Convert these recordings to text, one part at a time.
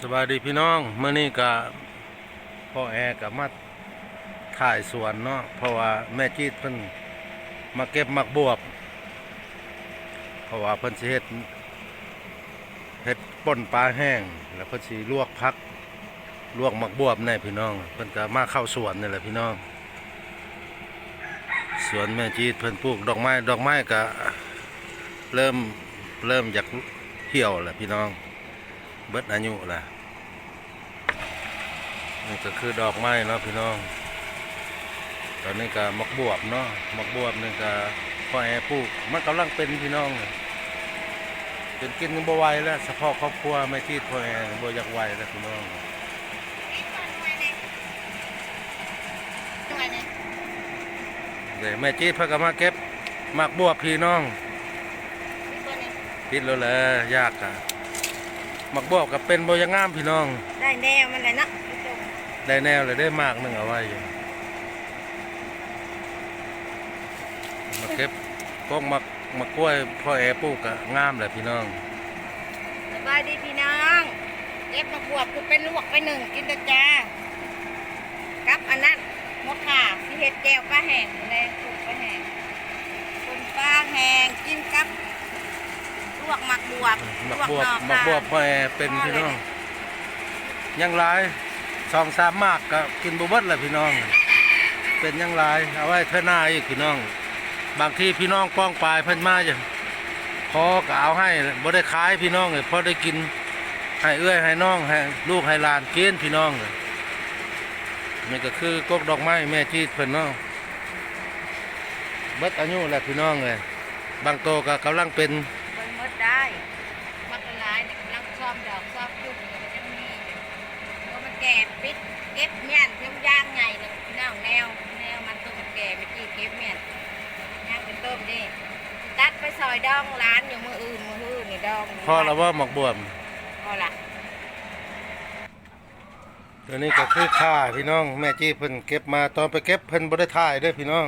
สวัสดีพี่น้องเมื่อนี้ก็พ่อแอกับมาถ่ายสวนเนาะเพราะว่าแม่จีดเพิ่นมาเก็บมักบวบ เพราะว่าเพิ่นสิเฮ็ดเฮ็ดป่นปลาแห้ง แล้วเพิ่นสิลวกพักลวกมักบวบแน่พี่น้อง เพิ่นก็มาเข้าสวนนี่แหละพี่น้อง สวนแม่จีดเพิ่นปลูกดอกไม้ดอกไม้ก็เริ่มเริ่มอยากเหี่ยวแหล้วพี่น้อง เบิดอายุล่ะนี่ก็คือดอกไม้เนาะพี่น้อง ตอนนี้ก็มักบวบเนาะมักบวบนี่ก็พ่อแอปลูกมันกำลังเป็นพี่น้องเป็นกินบ่ไหวแล้วเฉพาะครอบครัวไม่ที่พ่อแอบ่อยากไหวแล้วพี่น้องเดี๋ยวแม่จีดเพิ่นก็มาเก็บมักบวบพี่น้องติดแล้วแหละยากอะ มักบวบก็เป็นบ่อยังงามพี่น้อง ได้แนวมันเลยเนาะพี่ตุ้มได้แนวเลยได้มากหนึ่งเอาไว้อยู่มาเก็บพวกมักมะกล้วยพ่อแอปลูกอะงามเลยพี่น้องสบายดีพี่น้องเก็บมาบวบคือเป็นลวกไปหนึ่งกินตะจ้ากับอันนั้นมะข่าที่เห็ดแก้วปลาแห้งเลยถูกปลาแห้งคนปลาแห้งกินกับล วกหมักบวบมักบวบลมักบวบค่ะพ่อแอเป็นพี่น้องยังไรสองสามมากก็กินบุเบิดแหละพี่น้อง เป็นยังไรเอาไว้เท่าหน้าอีกพี่น้อง บางทีพี่น้องป้องปลายเพิ่นมาจะพอก็เอาให้บ่ได้ขายพี่น้องเลยพอได้กินให้เอื้อยให้น้องให้ลูกให้หลานกินพี่น้องเลยนี่ก็คือกกดอกไม้แม่จีดเพิ่นเนาะเบิดอายุแหละพี่น้องเลยบางโตก็กำลังเป็น เบิ่งหมดได้มักละลายเนี่ยกำลังซ้อมดอกซ้อมยุ่งเนี่ยมันจะมีอยู่เพราะมันแก่ปิดเก็บเมียนเทียมย่างไงเนี่ยพี่น้องแนวแนวมันตัวมันแก่ไม่กี่เก็บเมียนย่างเป็นต้มดิตัดไปซอยดองร้านอยู่มืออื่นมืออื่นนี่ดองพ่อเราว่าหมกบวมพอละตัวนี้ก็คือข่าพี่น้องแม่จีเพิ่นเก็บมาตอนไปเก็บเพิ่นบ่ได้ถ่ายเด้อพี่น้อง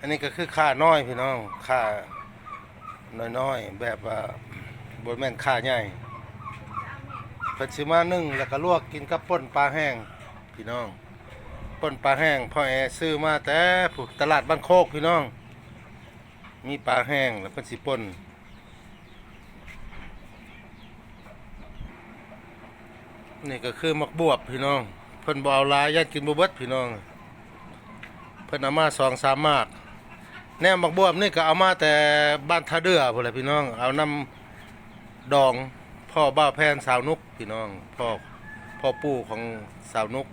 อันนี้ก็คือข่าน้อยพี่น้องข่า น้อยๆ แบบว่าบ่แม่นข่าใหญ่เพิ่นสิมานึ่งแล้วก็ลวกกินกับป่นปลาแห้งพี่น้องป่นปลาแห้งพ่อแอซื้อมาแต่ผู้ตลาดบ้านโคกพี่น้อง มีปลาแห้งแล้วเพิ่นสิป่นนี่ก็คือมักบวบพี่น้อง เพิ่นบ่เอาลายยันกินบ่เบิดพี่น้อง เพิ่นเอามาสองสามมาก แนวมักบวบนี่ก็เอามาแต่บ้านท่าเรือพุ่นแหละพี่น้อง เอานำดองพ่อบ้าวแพนสาวนุกพี่น้องพ่อพ่อปู่ของสาวนุก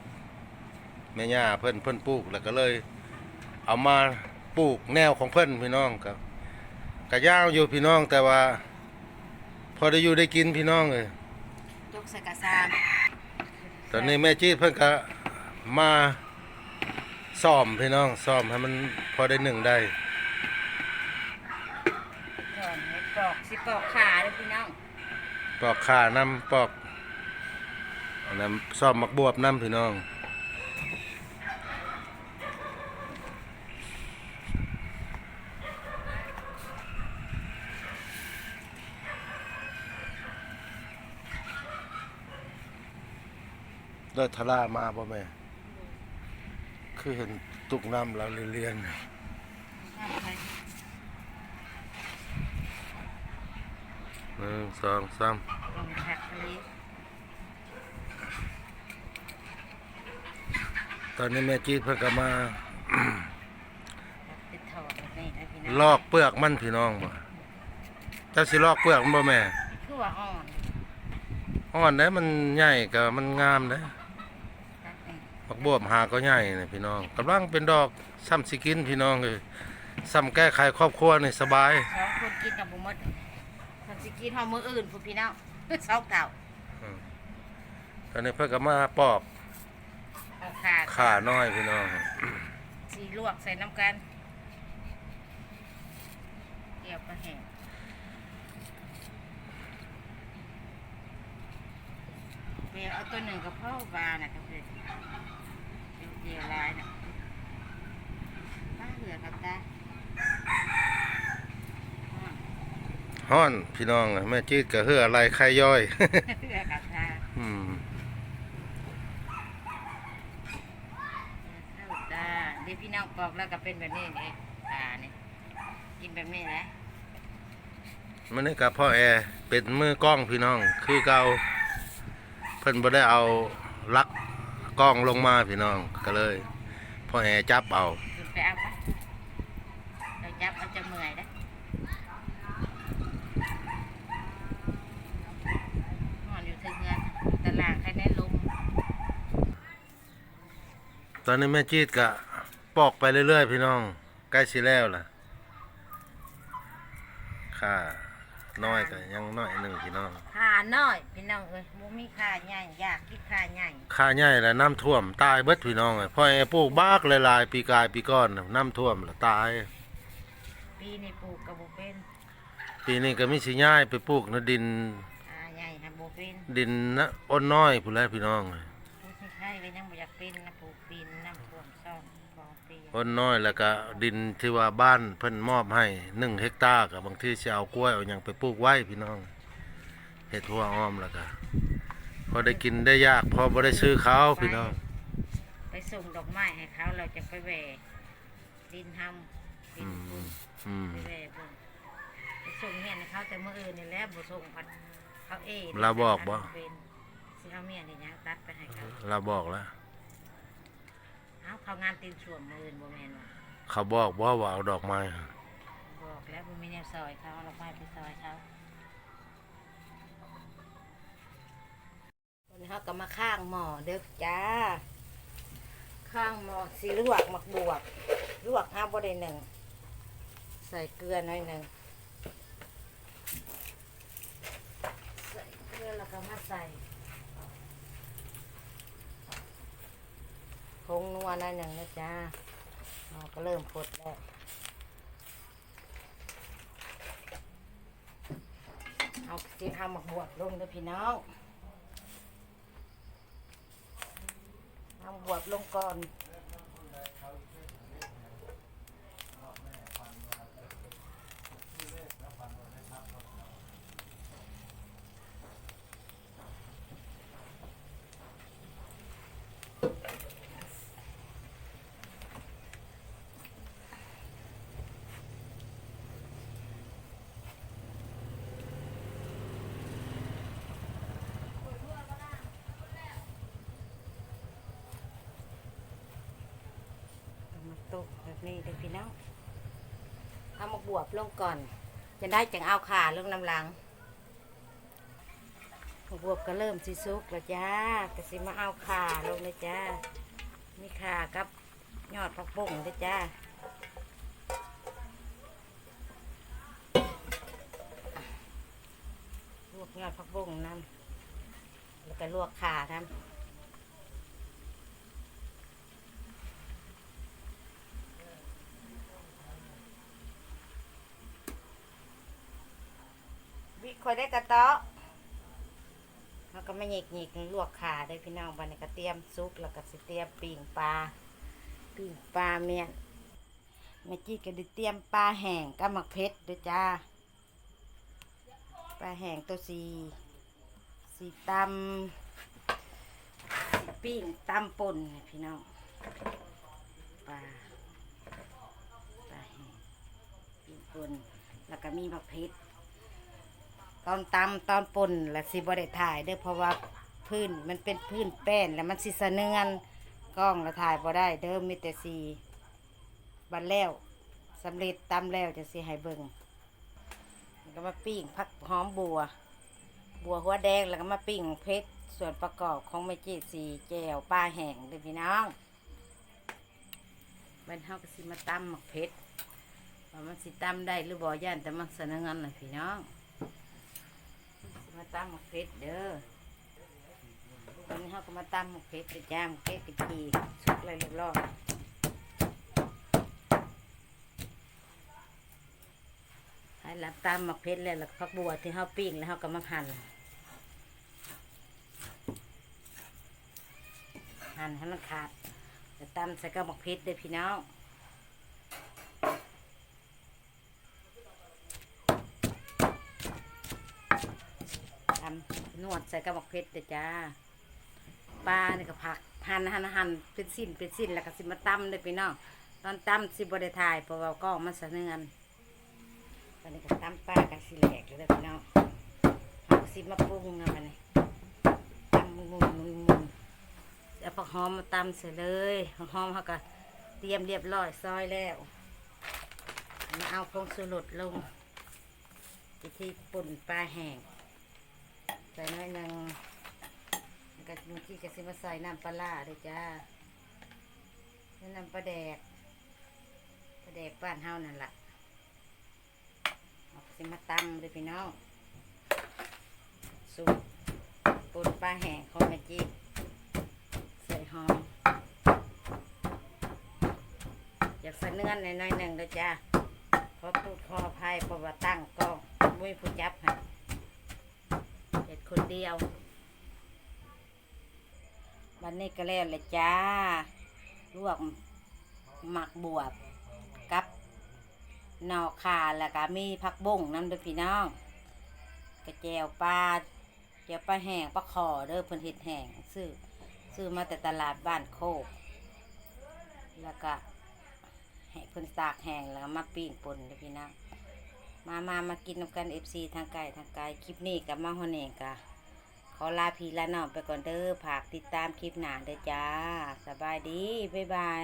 แม่ย่าเพิ่นเพิ่นปลูกแล้วก็เลย เอามาปลูกแนวของเพิ่นพี่น้องก็ก็ยาวอยู่พี่น้องแต่ว่า พอได้อยู่ได้กินพี่น้องเลยยกใส่กระซามตอนนี้แม่จีดเพิ่นก็มาซ่อมพี่น้องซ่อมให้มันพอได้หนึ่งได้ ก่อนให้ ปอกขาเลยพี่น้องปอกขาน้ำปอกอันน้ำซ่อมมักบวบน้ำพี่น้องได้ทะลามาบ่แม่ คือเห็นตุกน้ำแล้วเรียนๆ น้ำไป ห นึ่งสองสามลงผักอันนี้ ตอนนี้แม่จีดเพิ่นก็มาติดถอดแบบนี้นะพี่น้องลอกเปลือกมันพี่น้องบ่เจ้าสิลอกเปลือกมันบ่แม่คือว่าอ่อนอ่อนเด้มันใหญ่ก็มันงามเด้ตัดนี่บักบวบหาก็ใหญ่นี่พี่น้องกำลังเป็นดอกซ้ำสิกินพี่น้องเลยซ้ำแก้ไขครอบครัวนี่สบาย สองคนกินกับบุมด ทำสิกินหอมมืออื่นพูดพี่น้องสองเต่าตอนนี้เพิ่นก็มาปอกเอาขาข่าน้อยพี่น้อง สีลวกใส่น้ำกันเกี่ยวปลาแห้งเปรี้ยวเอาตัวหนึ่งกับพ่อบานะครับเพื่อนเปรี้ยวลายนะป้าเหลือกับตา ฮ้อนพี่น้องแม่จีดก็เฮืออะไรไข่ย่อยเหลือกับตาอืมข้าวตาเดี๋ยวพี่น้องปอกแล้วก็เป็นแบบนี้นี่ตาเนี่ยกินแบบนี้นะมันนี่กับพ่อแอร์เป็นมือกล้องพี่น้อง คือเก่าเพิ่นบ่ได้เอาลักกล้องลงมาพี่น้องก็เลยพ่อแอร์จับเอา หยุดไปเอาปะเราจับเอาจะเมื่อยนะนอนอยู่ถึงเงินตลาดใครได้ลม ตอนนี้แม่จีดก็ปอกไปเรื่อยๆ พี่น้อง ใกล้สิแล้วล่ะ ค่าน้อยก็ยังน้อยหนึ่งพี่น้อง ขาน้อยพี่น้องเอ้ยบ่มีขาใหญ่อยากกินขาใหญ่ค่าใหญ่แล้วน้ำท่วมตายเบิดพี่น้องเอ้ยพ่อแอร์ปลูกบากหลายๆปีกายปีก่อนน่ะน้ำท่วมแล้วตาย ปีนี้ปลูกกับบ่เป็นปีนี้ก็มีสิย้ายไปปลูกในดินขาใหญ่ค่ะบ่เป็นดินนะอ้นน้อยพุ่นแหล้วพี่น้องเอ้ยผู้ที่ใช่ก็ยังบ่อยากเป็นนะปลูกปีนน้ำท่วมซ่อมส องปีอ้นน้อยแล้วก็ดินที่ว่าบ้านเพิ่นมอบให้หนึ่งเฮกตาร์ก็บางทีสิเอากล้วยเอาหยังไปปลูกไว้พี่น้องเฮ็ดหัวอ้อมแล้วก็พอได้กินได้ยากพอบ่ได้ซื้อเขาพี่น้อง ไปส่งดอกไม้ให้เขาเราจะไปแหวดินทำดิอืนปลูมกอืม ไปแหวเบิ่งไปส่งเมียนให้เขาแต่เมื่ออื่นนี่แหละบ่ส่งพัดเขาเองเราบอกบ่ เป็นสิเอาเมียนนี่นะตัดไปให้เขาเราบอกแล้ว เอาเขางานตีนช่วงมื่นบ่แม่นว่าเขาบอกว่าว่าเอาดอกไม้บอกแล้วบ่มีแนวซอยเขาเอาดอกไม้ไปซอยเขาตอนนี้เขาก็มาข้างหม้อเด้อจ้า ข้างหม้อสีลวกหมักบวบลวกห้าบ่ได้หนึ่ง ใส่เกลือหน่อยหนึ่ง ใส่เกลือแล้วก็มาใส่ พงนัวหน่อยหนึ่งนะจ้าเราก็เริ่มพดแล้วเอาสิเอาหมักบวบลงเด้อพี่น้องเอาบวบลงก่อน มา ตุกแบบนี้เด้อพี่น้องเอามักบวบลงก่อน จะได้จังเอาขาลงน้ำหลังบวบก็เริ่มสิสุกแล้วจ้าก็สิมาเอาขาลงเลยจ้ามีขากับยอดผักบุ้งเลยจ้าลวกยอดผักบุ้งน้ำแล้วก็ลวกขาน้ำ วิ คอยได้กระเตาะเราก็ไม่หยิกหยิกลวกขาได้พี่น้องบันนี้ก็เตรียมซุปแล้วก็สิเตรียมปิ่งปลาปิ่งปลาเมียนแม่จี้ก็ได้เตรียมปลาแห้งกับหมักเพชรด้วยจ้าปลาแห้งตัวสีสีตำสีปิ้งตำป่นพี่น้องปลาปลาแห้งปิ้งป่นแล้วก็มีหมักเพชร ตอนตำตอนป่นและสิบได้ถ่ายเด้อเพราะว่าพื้นมันเป็นพื้นแป้นแล้วมันสิสะเนือนกล้องและถ่ายบ่ได้เด้อมีแต่สีบันแล้วสำเร็จตำแล้วจะสิให้เบิ่งแล้วก็มาปิ้งผักหอมบัว บัวหัวแดงแล้วก็มาปิ้งเพชรส่วนประกอบของเมจิสีแจวปลาแห้งเด้อพี่น้องมันเฮาก็สิมาตำหมักเพชรว่ามันสิตำได้หรือบ่ย่านแต่มันสะเนือนน่ะพี่น้อง มาตำหมกเพชรเด้อตอนนี้เขาก็มาตำหมกเพชรไปจ้ามเพชรไปจีสุกเลยเรียบร้อยให้หลับตำหมกเพชรแล้วแล้วก็ผักบัวที่เขาปิ้งแล้วเขาก็มาหั่นหั่นให้มันขาดแล้วตำใส่กับหมกเพชรเด้อพี่น้อง ตำนว ดใส่กระบอกเพชรเด้อจ้าปลาเนี่ยก็ผักหั่นหั่นหั่นเป็นสิ้นเป็นสิ้นแล้วก็สิมาตำเลยพี่น้องตอนตำสิบริทายเพราะว่าก็มันสะเนือนวันนี้ก็ตำปลากับสิแหลกเลยพี่น้องเอาสิมาปรุงนะมันนี่ตำมุมุนมุนมุนเอาผักหอมมาตำเสร็จเลยผักหอมเขาก็เตรียมเรียบร้อยซอยแล้วมาเอาพงสุรสลงวิธีป่นปลาแห้ง ใส่น้อยหนึ่งแล้วก็บางทีก็สิมาใส่น้ำปลาร้าด้วยจ้าแล้วน้ำปลาแดกปลาแดกบ้านเฮานั่นล่ะเอาสิมาตำเลยพี่น้องสูตรปูนปลาแห้งของแม่จีใส่หอมอยากใส่เนื้อหน่อยหนึ่งด้วยจ้าขอพูดขออภัยเพราะว่าตั้งกล้องมุ้ยผู้จับให้ คนเดียว วันนี้ก็แล้วเลยจ้า ลวกหมักบวบกับหนอกขาแล้วก็มีผักบุ้งน้ำเด้อพี่น้องกระเจียวปลาเจียวปลาแห้งปลาขอเด้อเพิ่นเห็ดแห้งซื้อซื้อมาแต่ตลาดบ้านโคก แล้วก็ให้เพิ่นตากแห้งแล้วมาปิ้งปนเด้อพี่น้อง มามามากินน้ำกันเอฟซีทางไกลทางไกลคลิปนี้กับมาฮอนเองกะขอลาพีลาน้องไปก่อนเด้อฝากติดตามคลิปหนาเด้อจ้า สบายดี บ๊ายบาย